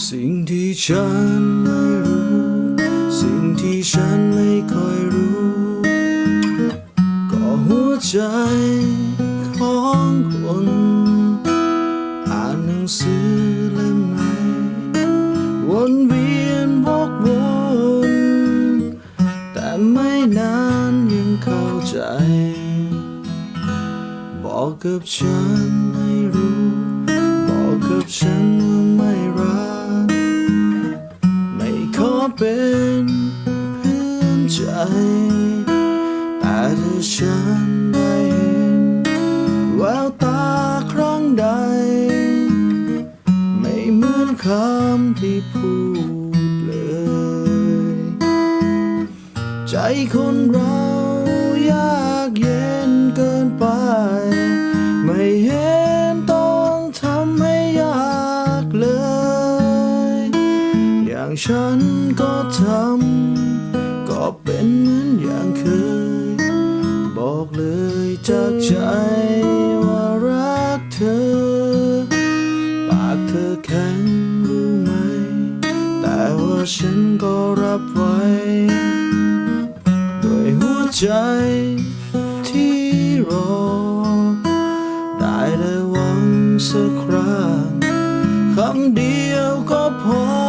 สิ่งที่ฉันไม่รู้ สิ่งที่ฉันไม่ค่อยรู้ ก็หัวใจของคนอ่านหนังสือเล่มไหนวนเวียนวกวนแต่ไม่นานยังเข้าใจ บอกกับฉันให้รู้ บอกกับฉัน เป็นเพื่อนใจ แต่ถ้าฉันได้เห็นแววตาครั้งใด ไม่เหมือนคำที่พูดเลย ใจคนเรายากเย็นเกินไป ไม่เห็น อย่างฉันก็ทำ ก็เป็นเหมือนอย่างเคย บอกเลยจากใจว่ารักเธอ ปากเธอแข็งรู้ไหม แต่ว่าฉันก็รับไว้ด้วยหัวใจที่รอ ได้แต่หวังสักครั้งคำเดียวก็พอ